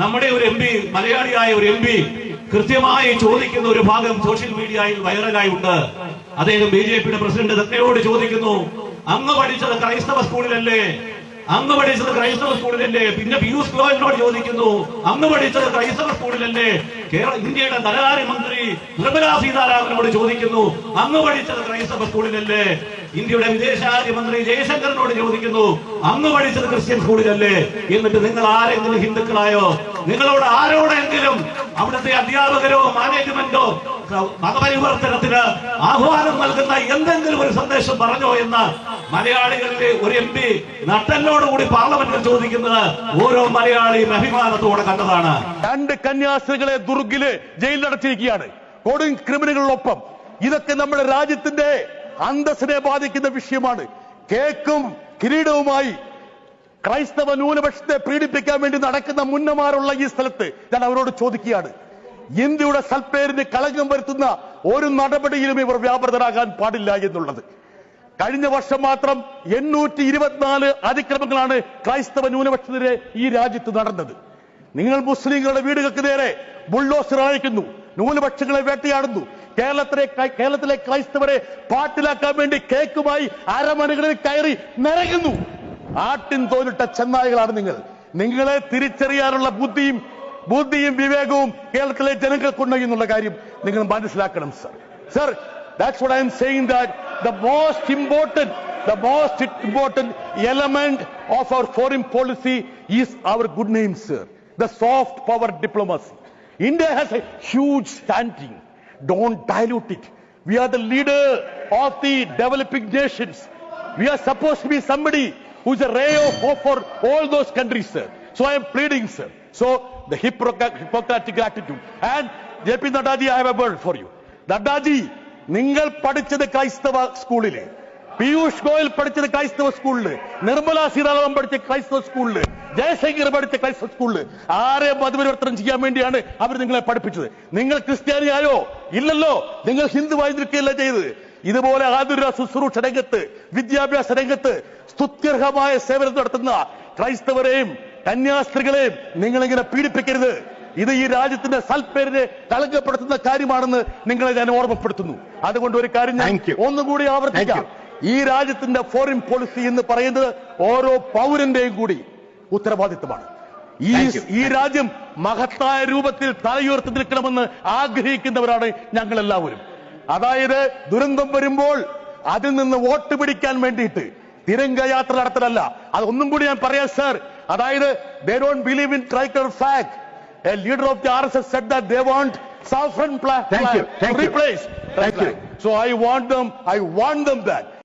നമ്മുടെ ഒരു M P മലയാളിയായ ഒരു എം പി കൃത്യമായി ചോദിക്കുന്ന ഒരു ഭാഗം സോഷ്യൽ മീഡിയയിൽ വൈറലായി ഉണ്ട്. അദ്ദേഹം ബി ജെ പിയുടെ പ്രസിഡന്റ് ദത്തയോട് ചോദിക്കുന്നു അങ്ങ് പഠിച്ചത് ക്രൈസ്തവ സ്കൂളിലല്ലേ? അങ്ങ് പഠിച്ചത് ക്രൈസ്തവ സ്കൂളിലല്ലേ? പിന്നെ പീയൂഷ് ഗോയലിനോട് ചോദിക്കുന്നു അങ്ങ് പഠിച്ചത് ക്രൈസ്തവ സ്കൂളിലല്ലേ? കേരള ഇന്ത്യയുടെ ധനകാര്യമന്ത്രി നിർമ്മലാ സീതാരാമനോട് ചോദിക്കുന്നു അങ്ങ് പഠിച്ചത് ക്രൈസ്തവ സ്കൂളിലല്ലേ? ഇന്ത്യയുടെ വിദേശകാര്യമന്ത്രി ജയശങ്കറിനോട് ചോദിക്കുന്നു അന്ന് പഠിച്ചത് ക്രിസ്ത്യൻ സ്കൂളിലല്ലേ? എന്നിട്ട് നിങ്ങൾ ആരെങ്കിലും ഹിന്ദുക്കളായോ? നിങ്ങളോട് ആരോടെങ്കിലും അവിടുത്തെ അധ്യാപകരോ മാനേജ്മെന്റോ മതപരിവർത്തനത്തിന് ആഹ്വാനം നൽകുന്ന എന്തെങ്കിലും ഒരു സന്ദേശം പറഞ്ഞോ എന്ന് മലയാളികളിലെ ഒരു എം പി നട്ടനോടുകൂടി പാർലമെന്റിൽ ചോദിക്കുന്നത് ഓരോ മലയാളിയും അഭിമാനത്തോടെ കണ്ടതാണ്. രണ്ട് കന്യാസ്ത്രീകളെ ദുർഗിൽ ജയിലിലടച്ചിരിക്കുകയാണ് കൊടും ക്രിമിനലുകളൊപ്പം. ഇതൊക്കെ നമ്മുടെ രാജ്യത്തിന്റെ അന്തസ്സിനെ ബാധിക്കുന്ന വിഷയമാണ്. കേക്കും കിരീടവുമായി ക്രൈസ്തവ ന്യൂനപക്ഷത്തെ പീഡിപ്പിക്കാൻ വേണ്ടി നടക്കുന്ന മുന്നമാരുള്ള ഈ സ്ഥലത്ത് ഞാൻ അവരോട് ചോദിക്കുകയാണ്. ഇന്ത്യയുടെ സൽപ്പേരിന് കളങ്കം വരുത്തുന്ന ഒരു നടപടിയിലും ഇവർ വ്യാപൃതരാകാൻ പാടില്ല എന്നുള്ളത്. കഴിഞ്ഞ വർഷം മാത്രം എണ്ണൂറ്റി ഇരുപത്തിനാല് അതിക്രമങ്ങളാണ് ക്രൈസ്തവ ന്യൂനപക്ഷത്തിനെതിരെ ഈ രാജ്യത്ത് നടന്നത്. നിങ്ങൾ മുസ്ലിങ്ങളുടെ വീടുകൾക്ക് നേരെ ബുൾഡോസർ അയക്കുന്നു. ന്യൂനപക്ഷങ്ങളെ വേട്ടയാടുന്നു. കേരളത്തിലെ കേരളത്തിലെ ക്രൈസ്തവരെ പാട്ടിലാക്കാൻ വേണ്ടി കേക്കുമായി അരമനകളിൽ കയറി നിറയുന്നു ആട്ടിൻ തോലിട്ട ചെന്നായകളാണ് നിങ്ങൾ. നിങ്ങളെ തിരിച്ചറിയാനുള്ള ബുദ്ധിയും ബുദ്ധിയും വിവേകവും കേരളത്തിലെ ജനങ്ങൾക്കുണ്ടെങ്കിൽ എന്നുള്ള കാര്യം നിങ്ങൾ മനസ്സിലാക്കണം sir sir that's what I am saying that the most important the most important element of our foreign policy is our good name sir the soft power diplomacy India has a huge standing. don't dilute it we are the leader of the developing nations we are supposed to be somebody who is a ray of hope for all those countries, sir. So I am pleading, sir. So the Hippocra- Hippocratic attitude. And JP Nadaji, I have a word for you. Nadaji, നിങ്ങൾ പഠിച്ചത് ക്രൈസ്തവ സ്കൂളില് പീയൂഷ് ഗോയൽ പഠിച്ചത് ക്രൈസ്തവ സ്കൂളിൽ. നിർമ്മല സീതാരാമൻ പഠിച്ച ക്രൈസ്തവ സ്കൂളിൽ. ജയശങ്കർ പഠിച്ച ക്രൈസ്തവ സ്കൂളിൽ. ആരെ മതപരിവർത്തനം ചെയ്യാൻ വേണ്ടിയാണ് അവർ നിങ്ങളെ പഠിപ്പിച്ചത്. നിങ്ങൾ ക്രിസ്ത്യാനിയായോ? ഇല്ലല്ലോ. നിങ്ങൾ ഹിന്ദുവായി നിൽക്കുകയല്ല ചെയ്തത്. ഇതുപോലെ ആതുര ശുശ്രൂഷ രംഗത്ത് വിദ്യാഭ്യാസ രംഗത്ത് സ്തുത്യർഹമായ സേവനം നടത്തുന്ന ക്രൈസ്തവരെയും കന്യാസ്ത്രീകളെയും നിങ്ങളിങ്ങനെ പീഡിപ്പിക്കരുത്. ഇത് ഈ രാജ്യത്തിന്റെ സൽപ്പേരിനെ കളങ്കപ്പെടുത്തുന്ന കാര്യമാണെന്ന് നിങ്ങളെ ഞാൻ ഓർമ്മപ്പെടുത്തുന്നു. അതുകൊണ്ട് ഒരു കാര്യം ഞാൻ ഒന്നുകൂടി ആവർത്തിക്കാം. ഈ രാജ്യത്തിന്റെ ഫോറിൻ പോളിസി എന്ന് പറയുന്നത് ഓരോ പൗരന്റെയും കൂടി ഉത്തരവാദിത്വമാണ്. ഈ ഈ രാജ്യം മഹത്തായ രൂപത്തിൽ തലയുയർത്തി നിൽക്കണമെന്ന് ആഗ്രഹിക്കുന്നവരാണ് ഞങ്ങൾ എല്ലാവരും അതായത് ദുരന്തം വരുമ്പോൾ അതിൽ നിന്ന് വോട്ട് പിടിക്കാൻ വേണ്ടിയിട്ട് തിരങ്ക യാത്ര നടത്തലല്ല. അതൊന്നും ഒന്നും കൂടി ഞാൻ പറയാം സർ അതായത് they don't believe in ട്രൈക്കർ fact a leader of the R S S said that they want Thank you. Thank you. Replace Thank you. So I want them I want them that